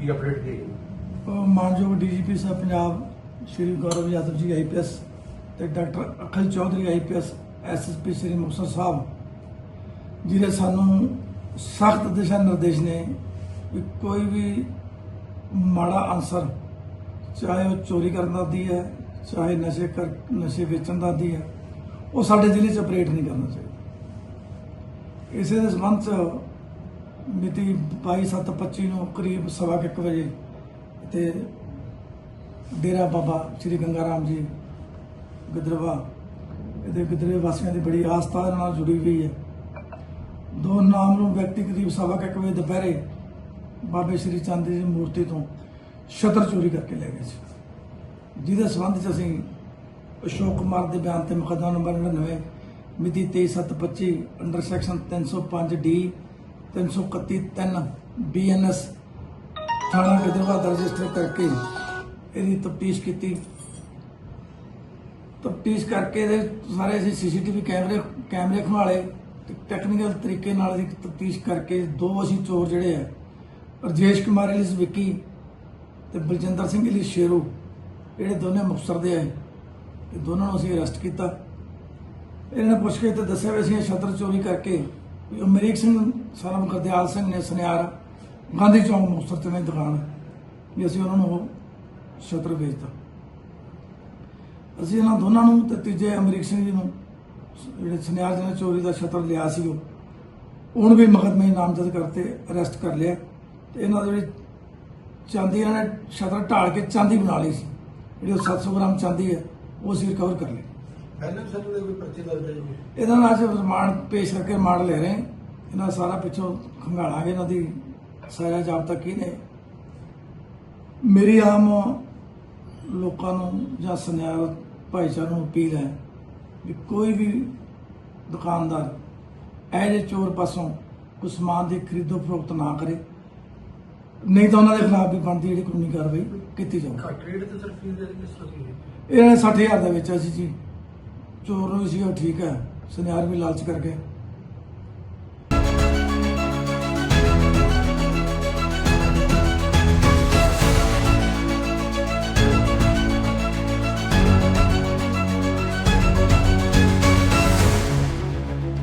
ਕੀ update ਕੀ ਅਹ ਮਾਨਯੋਗ ਡੀਜੀਪੀ ਸਾਹਿਬ ਪੰਜਾਬ ਸ਼੍ਰੀ ਗੌਰਵ ਯਾਦਵ ਜੀ ਆਈਪੀਐਸ ਤੇ doctor Akhil Chaudhary IPS SSP Shri Muktsar Sahib ਜਿਹਦੇ ਸਾਨੂੰ ਸਖਤ ਦਿਸ਼ਾ ਨਿਰਦੇਸ਼ ਨੇ ਕਿ ਕੋਈ ਵੀ ਮਾੜਾ ਅਨਸਰ, ਚਾਹੇ ਉਹ ਚੋਰੀ ਕਰਨ ਦਾ ਦੀ ਹੈ, ਚਾਹੇ ਨਸ਼ੇ ਕਰ, ਨਸ਼ੇ ਵੇਚਣ ਦਾ ਦੀ ਹੈ, ਉਹ ਸਾਡੇ ਜ਼ਿਲ੍ਹੇ 'ਚ ਆਪਰੇਟ ਨਹੀਂ ਕਰਨਾ ਚਾਹੀਦਾ। ਇਸੇ ਦੇ ਸੰਬੰਧ 'ਚ ਮਿਤੀ 22/7/25 ਨੂੰ ਕਰੀਬ ਸਵਾ ਕੁ ਇੱਕ ਵਜੇ ਤੇ ਡੇਰਾ ਬਾਬਾ ਸ੍ਰੀ ਗੰਗਾ ਰਾਮ ਜੀ ਗਦਰਵਾ ਇਹਦੇ ਗਿੱਦੜਵੇ ਵਾਸੀਆਂ ਦੀ ਬੜੀ ਆਸਥਾ ਦੇ ਨਾਲ ਜੁੜੀ ਹੋਈ ਹੈ। ਦੋ ਨਾਮ ਨੂੰ ਵਿਅਕਤੀ ਕਰੀਬ ਸਵਾ ਕੁ ਇੱਕ ਵਜੇ ਦੁਪਹਿਰੇ ਬਾਬੇ ਸ੍ਰੀ ਚੰਦ ਜੀ ਦੀ ਮੂਰਤੀ ਤੋਂ ਛਤਰ ਚੋਰੀ ਕਰਕੇ ਲੈ ਗਏ ਸੀ। ਜਿਹਦੇ ਸੰਬੰਧ 'ਚ ਅਸੀਂ ਅਸ਼ੋਕ ਕੁਮਾਰ ਦੇ ਬਿਆਨ ਤੇ ਮੁਕੱਦਮਾ ਨੰਬਰ 99 ਮਿਤੀ 23/7/25 ਅੰਡਰ ਸੈਕਸ਼ਨ 305 ਡੀ 331 3 ਬੀਐਨਐਸ ਥਾਣਾ ਗਿੱਦੜਵਾ ਰਜਿਸਟਰ ਕਰਕੇ ਇਹਦੀ ਤਫਤੀਸ਼ ਕੀਤੀ। ਤਫਤੀਸ਼ ਕਰਕੇ ਇਹਦੇ ਸਾਰੇ ਅਸੀਂ ਸੀਸੀਟੀਵੀ ਕੈਮਰੇ ਕੈਮਰੇ ਖਵਾਲੇ ਤੇ ਟੈਕਨੀਕਲ ਤਰੀਕੇ ਨਾਲ ਇਹਦੀ ਤਫਤੀਸ਼ ਕਰਕੇ ਦੋ ਅਸੀਂ ਚੋਰ ਜਿਹੜੇ ਆ, ਰਜੇਸ਼ ਕੁਮਾਰ ਅਲੀ ਵਿੱਕੀ ਤੇ ਬਲਜਿੰਦਰ ਸਿੰਘ ਅਲੀ ਸ਼ੇਰੂ, ਜਿਹੜੇ ਦੋਨੇ ਮੁਕਤਸਰ ਦੇ ਆਏ। ਇਹ ਦੋਨਾਂ ਨੂੰ ਅਸੀਂ ਅਰੈਸਟ ਕੀਤਾ। ਇਹਨਾਂ ਨੇ ਪੁੱਛ ਕੇ ਤੇ ਦੱਸਿਆ ਵੀ ਅਸੀਂ ਇਹ ਛਤਰ ਚੋਰੀ ਕਰਕੇ ਅਮਰੀਕ ਸਿੰਘ, ਸਾਰਾ ਗੁਰਦਿਆਲ ਸਿੰਘ ਨੇ ਸੁਨਿਆਰ ਗਾਂਧੀ ਚੌਂਕ ਮੁਕਤਸਰ ਤੇ ਨੇ ਦੁਕਾਨ ਵੀ ਅਸੀਂ ਉਹਨਾਂ ਨੂੰ ਉਹ ਛਤਰ ਵੇਚਤਾ ਅਸੀਂ ਇਹਨਾਂ ਦੋਨਾਂ ਨੂੰ ਤੇ ਤੀਜੇ ਅਮਰੀਕ ਸਿੰਘ ਜੀ ਨੂੰ, ਜਿਹੜੇ ਸੁਨਿਆਰ ਜੀ ਨੇ ਚੋਰੀ ਦਾ ਛਤਰ ਲਿਆ ਸੀ ਉਹ, ਉਹਨੂੰ ਵੀ ਮੁਕੱਦਮੇ ਨਾਮਜ਼ਦ ਕਰਤੇ, ਅਰੈਸਟ ਕਰ ਲਿਆ। ਤੇ ਇਹਨਾਂ ਦੇ ਜਿਹੜੀ ਚਾਂਦੀ ਇਹਨਾਂ ਨੇ ਛਤਰ ਢਾਲ ਕੇ ਚਾਂਦੀ ਬਣਾ ਲਈ ਸੀ। ਜਿਹੜੀ ਉਹ 700 ਗ੍ਰਾਮ ਚਾਂਦੀ ਹੈ, ਉਹ ਅਸੀਂ ਰਿਕਵਰ ਕਰ ਲਈ। ਪਹਿਲਾਂ ਵੀ ਸਾਨੂੰ ਕੋਈ ਪਰਚੇ ਦਰਜ ਹੈ ਜੀ ਇਹਨਾਂ ਨਾਲ ਅੱਜ ਰਿਮਾਂਡ ਪੇਸ਼ ਕਰਕੇ ਰਿਮਾਂਡ ਲੈ ਰਹੇ ਹਾਂ। ਇਹਨਾਂ ਸਾਰਾ ਪਿੱਛੋਂ ਖੰਗਾਲਾਂਗੇ ਇਹਨਾਂ ਦੀ ਸਾਰਾ ਜਾਬਤਾ ਕੀ ਨੇ। ਮੇਰੀ ਆਮ ਲੋਕਾਂ ਨੂੰ ਜਾਂ ਸੁਨਿਆਰ ਭਾਈਚਾਰੇ ਨੂੰ ਅਪੀਲ ਹੈ ਵੀ ਕੋਈ ਵੀ ਦੁਕਾਨਦਾਰ ਇਹ ਜਿਹੇ ਚੋਰ ਪਾਸੋਂ ਕੋਈ ਸਮਾਨ ਦੀ ਖਰੀਦੋ ਫਰੋਖਤ ਨਾ ਕਰੇ। ਨਹੀਂ ਤਾਂ ਉਹਨਾਂ ਦੇ ਖਿਲਾਫ ਵੀ ਬਣਦੀ ਜਿਹੜੀ ਕਾਨੂੰਨੀ ਕਾਰਵਾਈ ਕੀਤੀ ਜਾਊਗੀ ਘੱਟ ਰੇਟ ਤੇ ਸਰ ਫੀਸ ਦੇ ਕਿਸ ਤਰ੍ਹਾਂ ਸੀ ਇਹਨਾਂ ਨੇ 60000 ਦਾ ਵੇਚਿਆ ਸੀ ਜੀ। ਚੋਰ ਨੂੰ ਸੀਗਾ ਠੀਕ ਹੈ। ਸੁਨਿਆਰ ਵੀ ਲਾਲਚ ਕਰ ਗਏ